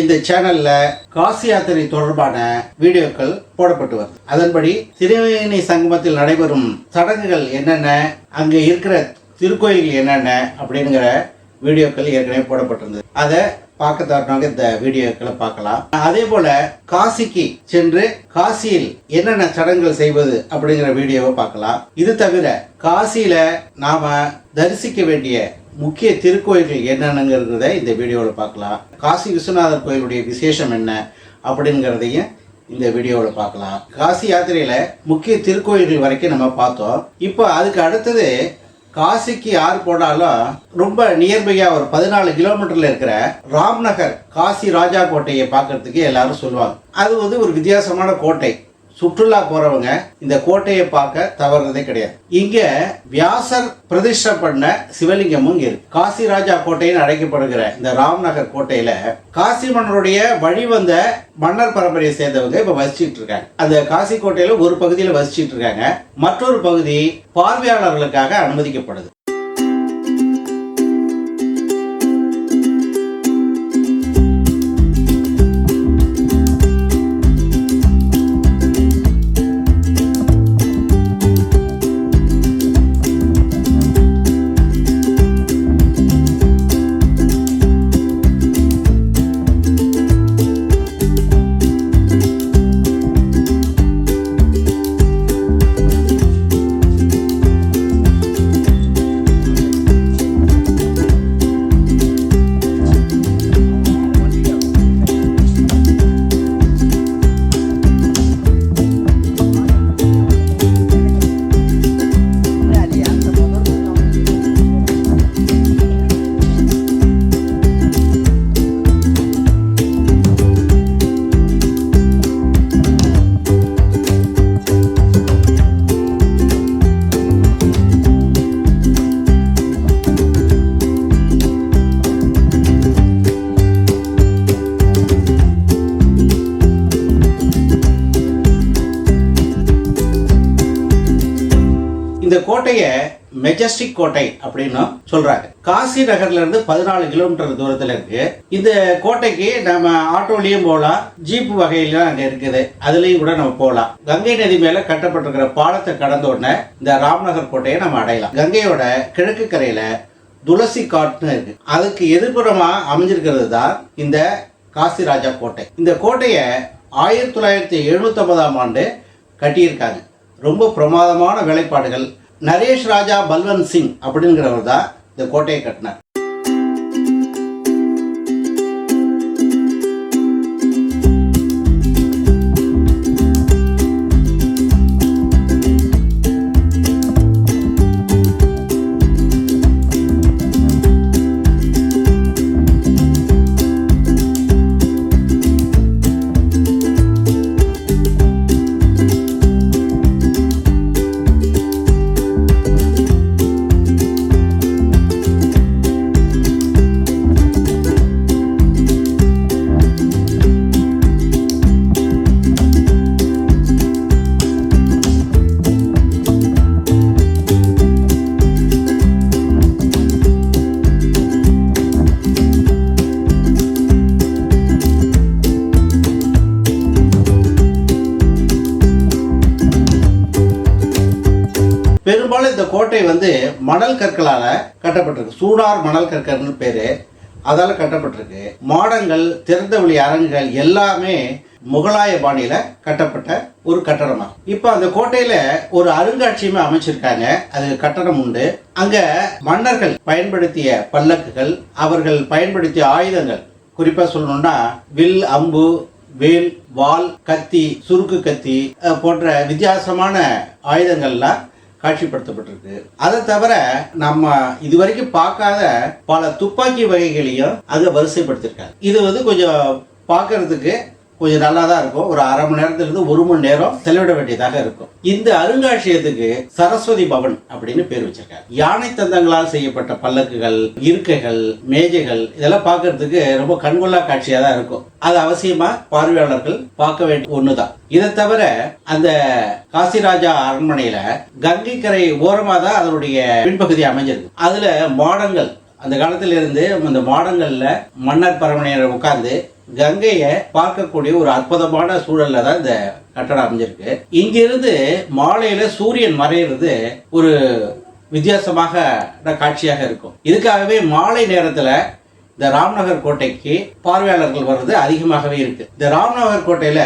இந்த சேனல்ல காசி யாத்திரை தொடர்பான வீடியோக்கள் போடப்பட்டு வருது. அதன்படி திருவேணி சங்கமத்தில் நடைபெறும் சடங்குகள் என்னென்ன அங்க இருக்கிற திருக்கோயில்கள் என்னென்ன அப்படிங்கிற வீடியோக்கள் ஏற்கனவே போடப்பட்டிருந்தது. அதை பார்க்க தரணுங்க இந்த வீடியோக்களை பார்க்கலாம். அதே போல காசிக்கு சென்று காசியில் என்னென்ன சடங்குகள் செய்வது அப்படிங்கிற வீடியோவை பார்க்கலாம். இது தவிர காசியில நாம தரிசிக்க வேண்டிய முக்கிய திருக்கோயில்கள் என்னென்னங்கிறத இந்த வீடியோவில் பார்க்கலாம். காசி விஸ்வநாதர் கோயிலுடைய விசேஷம் என்ன அப்படிங்கிறதையும் இந்த வீடியோவில் பார்க்கலாம். காசி யாத்திரையில முக்கிய திருக்கோயில்கள் வரைக்கும் நம்ம பார்த்தோம். இப்போ அதுக்கு அடுத்தது காசிக்கு யார் போனாலும் ரொம்ப நியர்பையா ஒரு பதினாலு கிலோமீட்டர்ல இருக்கிற ராம்நகர் காசி ராஜா கோட்டையை பார்க்கறதுக்கு எல்லாரும் சொல்லுவாங்க. அது வந்து ஒரு வித்தியாசமான கோட்டை. சுற்றுலா போறவங்க இந்த கோட்டையை பார்க்க தவறுறதே கிடையாது. இங்க வியாசர் பிரதிஷ்டை பண்ண சிவலிங்கமும் இருக்கு. காசி ராஜா கோட்டைன்னு அழைக்கப்படுகிற இந்த ராம்நகர் கோட்டையில காசி மன்னருடைய வழிவந்த மன்னர் பரம்பரையை சேர்ந்தவங்க இப்ப வசிச்சுட்டு இருக்காங்க. அந்த காசி கோட்டையில ஒரு பகுதியில வசிச்சிட்டு இருக்காங்க. மற்றொரு பகுதி பார்வையாளர்களுக்காக அனுமதிக்கப்படுது. இந்த கோட்டையை மெஜஸ்டிக் கோட்டை அப்படின்னு சொல்றாங்க. காசி நகர்ல இருந்து பதினாலு கிலோமீட்டர் தூரத்துல இருக்கு. இந்த கோட்டைக்கு நம்ம ஆட்டோலயும் போகலாம். ஜீப் வகையில அங்க இருக்குது. அதுலயும் கூட நம்ம போகலாம். கங்கை நதி மேல கட்டப்பட்டிருக்கிற பாலத்தை கடந்த உடனே இந்த ராம்நகர் கோட்டையை நம்ம அடையலாம். கங்கையோட கிழக்கு கரையில துளசி காட்டுன்னு இருக்கு. அதுக்கு எதிர்புறமா அமைஞ்சிருக்கிறது தான் இந்த காசி ராஜா கோட்டை. இந்த கோட்டையை ஆயிரத்தி தொள்ளாயிரத்தி எழுநூத்தி ஆண்டு கட்டியிருக்காங்க. ரொம்ப பிரமாதமான வேலைப்பாடுகள் நரேஷ் ராஜா பல்வந்த் சிங் அப்படிங்கிறவர் தான் இந்த கோட்டையை கட்டினார். பெரும்பாலும் இந்த கோட்டை வந்து மணல் கற்களால கட்டப்பட்டிருக்கு. சூடார் மணல் கற்கள்னு பேரு. அதால கட்டப்பட்டிருக்கு. மாடங்கள் திறந்த வழி அரங்குகள் எல்லாமே முகலாய பாணியில கட்டப்பட்ட ஒரு கட்டடமா. இப்ப அந்த கோட்டையில ஒரு அருங்காட்சியமே அமைச்சிருக்காங்க. அது கட்டடம் உண்டு. அங்க மன்னர்கள் பயன்படுத்திய பல்லக்குகள் அவர்கள் பயன்படுத்திய ஆயுதங்கள். குறிப்பா சொல்லணும்னா வில் அம்பு வேல் வாள் கத்தி சுருக்கு கத்தி போன்ற வித்தியாசமான ஆயுதங்கள்லாம் காட்சிப்படுத்தப்பட்டிருக்கு. அதை தவிர நம்ம இதுவரைக்கும் பார்க்காத பல துப்பாக்கி வகைகளையும் அதை வரிசைப்படுத்திருக்காங்க. இது வந்து கொஞ்சம் பார்க்கறதுக்கு கொஞ்சம் நல்லா தான் இருக்கும். ஒரு அரை மணி நேரத்திலிருந்து ஒரு மணி நேரம் செலவிட வேண்டியதாக இருக்கும். இந்த அருங்காட்சியகத்துக்கு சரஸ்வதி பவன் அப்படின்னு பேர் வச்சிருக்காரு. யானை தந்தங்களால் செய்யப்பட்ட பல்லக்குகள் இருக்கைகள் மேஜைகள் இதெல்லாம் பார்க்கறதுக்கு ரொம்ப கண்கொள்ளா காட்சியா தான் இருக்கும். அது அவசியமா பார்வையாளர்கள் பார்க்க வேண்டிய ஒண்ணுதான். இதை தவிர அந்த காசிராஜா அரண்மனையில கங்கை கரை ஓரமா தான் அதனுடைய பின்பகுதி அமைஞ்சிருக்கு. அதுல மாடங்கள் அந்த காலத்திலிருந்து அந்த மாடங்கள்ல மன்னர் பரமனையர் உட்கார்ந்து கங்கையை பார்க்கக்கூடிய ஒரு அற்புதமான சூழல்ல தான் இந்த கட்டடம் அமைஞ்சிருக்கு. இங்கிருந்து மாலையில சூரியன் மறையிறது ஒரு வித்தியாசமாக காட்சியாக இருக்கும். இதுக்காகவே மாலை நேரத்துல இந்த ராம்நகர் கோட்டைக்கு பார்வையாளர்கள் வர்றது அதிகமாகவே இருக்கு. இந்த ராம்நகர் கோட்டையில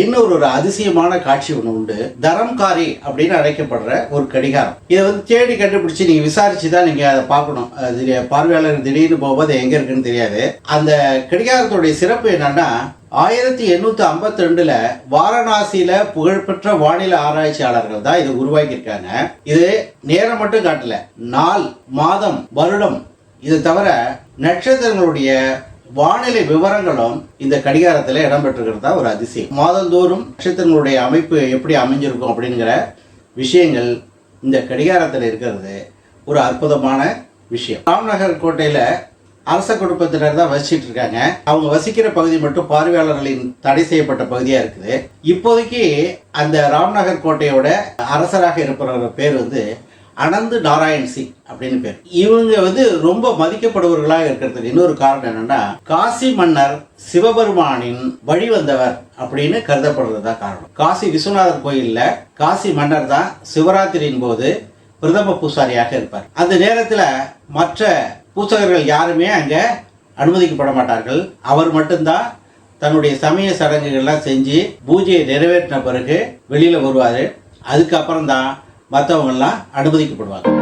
இன்னொரு ஒரு அதிசயமான காட்சி ஒன்று உண்டு. தரம்காரி அப்படின்னு அழைக்கப்படுற ஒரு கடிகாரம். இதை வந்து தேடி கண்டுபிடிச்சு நீங்க விசாரிச்சு தான் நீங்க அதை பார்க்கணும். அது பார்வையாளர் திடீர்னு போகும்போது எங்க இருக்குன்னு தெரியாது. அந்த கடிகாரத்துடைய சிறப்பு என்னன்னா ஆயிரத்தி எண்ணூத்தி ஐம்பத்தி ரெண்டுல வாரணாசியில புகழ்பெற்ற வானிலை ஆராய்ச்சியாளர்கள் தான் இதை உருவாக்கியிருக்காங்க. இது நேரம் மட்டும் காட்டல. நாள் மாதம் வருடம். இது தவிர நட்சத்திரங்களுடைய வானிலை விவரங்களும் இந்த கடிகாரத்தில் இடம்பெற்றிருக்கிறது ஒரு அதிசயம். மாதந்தோறும் நட்சத்திரங்களுடைய அமைப்பு எப்படி அமைஞ்சிருக்கும் அப்படிங்கிற விஷயங்கள் இந்த கடிகாரத்தில் இருக்கிறது ஒரு அற்புதமான விஷயம். ராம்நகர் கோட்டையில் அரச குடும்பத்தினர் தான் வசிச்சுட்டு இருக்காங்க. அவங்க வசிக்கிற பகுதி மட்டும் பார்வையாளர்களின் தடை செய்யப்பட்ட பகுதியா இருக்குது. இப்போதைக்கு அந்த ராம்நகர் கோட்டையோட அரசராக இருப்பவர் பேர் வந்து அனந்து நாராயண் சிங் அப்படின்னு பேர். இவங்க வந்து ரொம்ப மதிக்கப்படுபவர்களாக இருக்கிறதுக்கு இன்னொரு காரணம் என்னன்னா காசி மன்னர் சிவபெருமானின் வழி வந்தவர் அப்படின்னு கருதப்படுறது தான் காரணம். காசி விஸ்வநாதர் கோயில்ல காசி மன்னர் தான் சிவராத்திரியின் போது பிரதம பூசாரியாக இருப்பார். அந்த நேரத்துல மற்ற பூசகர்கள் யாருமே அங்க அனுமதிக்கப்பட மாட்டார்கள். அவர் மட்டும்தான் தன்னுடைய சமய சடங்குகள்லாம் செஞ்சு பூஜையை நிறைவேற்றின பிறகு வெளியில வருவாரு. அதுக்கப்புறம் தான் மற்றவங்கெல்லாம் அனுமதிக்கப்படுவாங்க.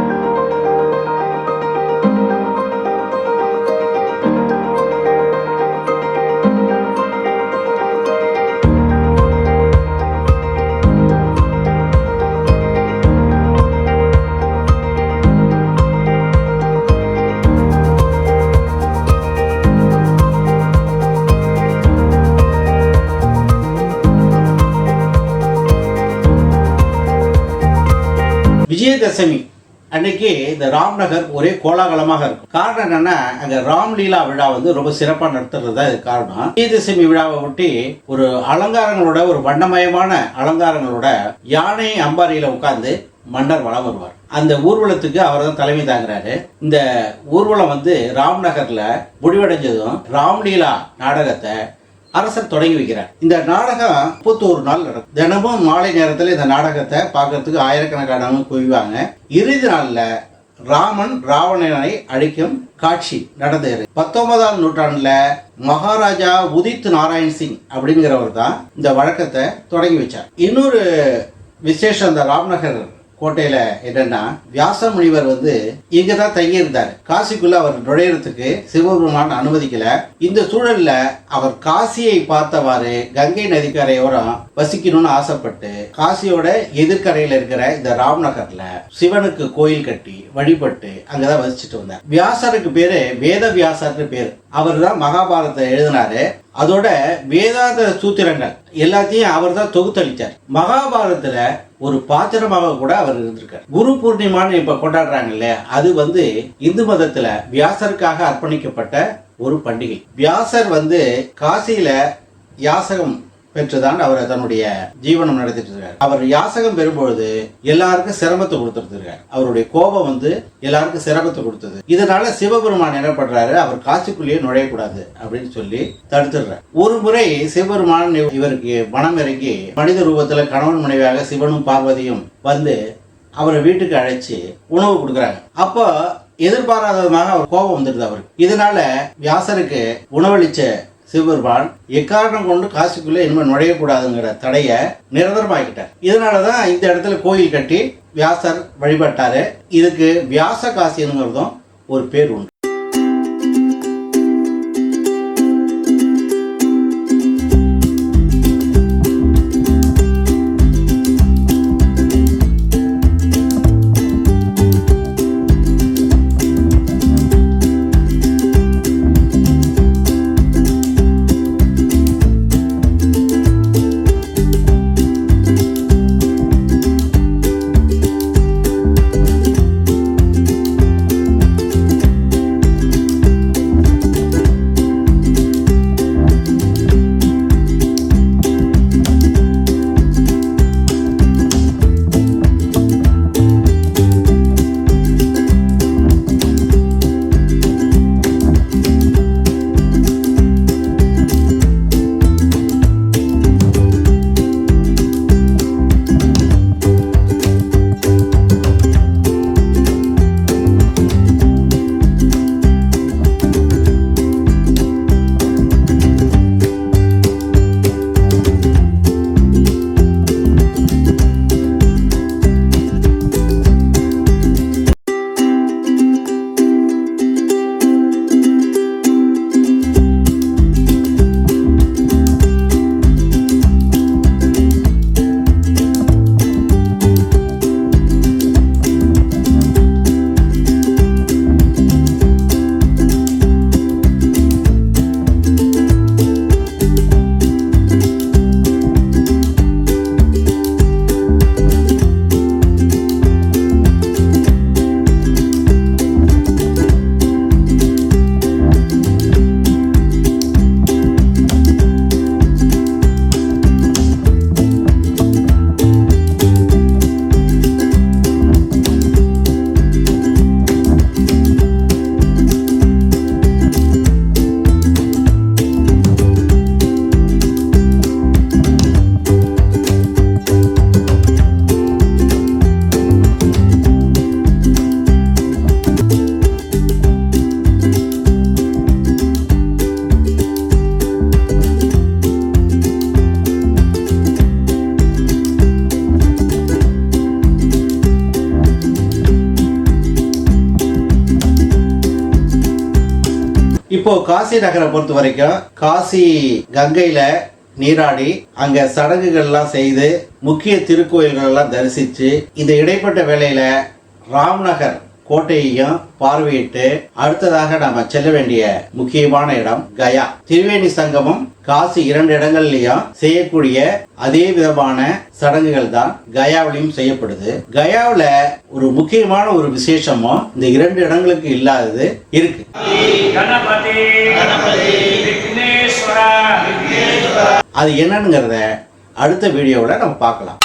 விஜயதசமி. அன்னைக்கு இந்த ராம்நகர் ஒரே கோலாகலமாக இருக்கும். காரணம் என்னன்னா அங்க ராம்லீலா விழா வந்து ரொம்ப சிறப்பா நடத்துறதா தான் இது காரணம். விஜயதசமி விழாவை ஒட்டி ஒரு அலங்காரங்களோட ஒரு வண்ணமயமான அலங்காரங்களோட யானை அம்பாரியில உட்கார்ந்து மன்னர் வளம் வருவார். அந்த ஊர்வலத்துக்கு அவர் தான் தலைமை தாங்குறாரு. இந்த ஊர்வலம் வந்து ராம்நகர்ல முடிவடைஞ்சதும் ராம்லீலா நாடகத்தை அரசர் தொடங்கி வைக்கிறார். இந்த நாடகம் முப்பத்தோரு நாள் நடக்கும். தினமும் மாலை நேரத்தில் இந்த நாடகத்தை பார்க்கறதுக்கு ஆயிரக்கணக்கானவங்க குவிவாங்க இறுதி நாள்ல ராமன் ராவணனை அழிக்கும் காட்சி நடந்தது. பத்தொன்பதாம் நூற்றாண்டுல மகாராஜா உதித் நாராயண் சிங் அப்படிங்கிறவர் தான் இந்த வழக்கத்தை தொடங்கி வச்சார். இன்னொரு விசேஷம் இந்த ராம்நகர் கோட்டையில என்னன்னா வியாச முனிவர் வந்து இங்க தான் தங்கி இருந்தார் காசிக்குள்ள அவர் நுழையறதுக்கு சிவபெருமான் அனுமதிக்கல. இந்த சூழல்ல அவர் காசியை பார்த்தவாறு கங்கை நதிக்கரையோரம் வசிக்கணும்னு ஆசைப்பட்டு காசியோட எதிர்கரையில இருக்கிற இந்த ராம்நகர்ல சிவனுக்கு கோயில் கட்டி வழிபட்டு அங்கதான் வசிச்சுட்டு வந்தார். வியாசருக்கு பேரு வேத வியாசர்னு பேரு. அவர் தான் மகாபாரதத்தை எழுதினாரு. அதோட வேதாந்த சூத்திரங்கள் எல்லாத்தையும் அவர் தான் தொகுத்தளித்தார் மகாபாரதத்துல ஒரு பாத்திரமாக கூட அவர் இருந்திருக்கார். குரு பூர்ணிமான்னு இப்ப கொண்டாடுறாங்க இல்லையா? அது வந்து இந்து மதத்துல வியாசருக்காக அர்ப்பணிக்கப்பட்ட ஒரு பண்டிகை. வியாசர் வந்து காசியில யாசகம் பெற்றுதான் அவர் தன்னுடைய ஜீவனம் நடத்திட்டு இருக்காரு அவர் யாசகம் பெறும்பொழுது எல்லாருக்கும் சிரமத்தை கொடுத்துருக்கார் அவருடைய கோபம் வந்து எல்லாருக்கும் சிரமத்தை கொடுத்தது. இதனால சிவபெருமான் என்ன பண்றாரு? அவர் காசிக்குள்ளேயே நுழையக்கூடாது அப்படின்னு சொல்லி தடுத்துடுறார். ஒரு முறை சிவபெருமான் இவருக்கு மனம் இறங்கி மனித ரூபத்துல கணவன் மனைவியாக சிவனும் பார்வதியும் வந்து அவரை வீட்டுக்கு அழைச்சு உணவு கொடுக்குறாங்க. அப்போ எதிர்பாராதமாக அவர் கோபம் வந்துடுது அவருக்கு. இதனால வியாசருக்கு உணவளிச்ச சிவபெருமான் எக்காரணம் கொண்டு காசுக்குள்ளே இனிமேல் நுழையக்கூடாதுங்கிற தடையை நிரந்தரமாக்கிட்டார். இதனாலதான் இந்த இடத்துல கோயில் கட்டி வியாசர் வழிபட்டார். இதுக்கு வியாச காசிங்கிறதும் ஒரு பேர் உண்டு. இப்போ காசி நகரை பொறுத்த வரைக்கும் காசி கங்கையில நீராடி அங்க சடங்குகள்லாம் செய்து முக்கிய திருக்கோயில்கள் எல்லாம் தரிசிச்சு இந்த இடைப்பட்ட வேலையில ராம்நகர் கோட்டையையும் பார்வையிட்டு அடுத்ததாக நாம செல்ல வேண்டிய முக்கியமான இடம் கயா. திருவேணி சங்கமம் காசி இரண்டு இடங்கள்லயும் செய்யக்கூடிய அதே விதமான சடங்குகள் தான் கயாவிலையும் செய்யப்படுது. கயாவில ஒரு முக்கியமான ஒரு விசேஷமும் இந்த இரண்டு இடங்களுக்கு இல்லாதது இருக்கு. அது என்னங்கிறத அடுத்த வீடியோவில் நம்ம பார்க்கலாம்.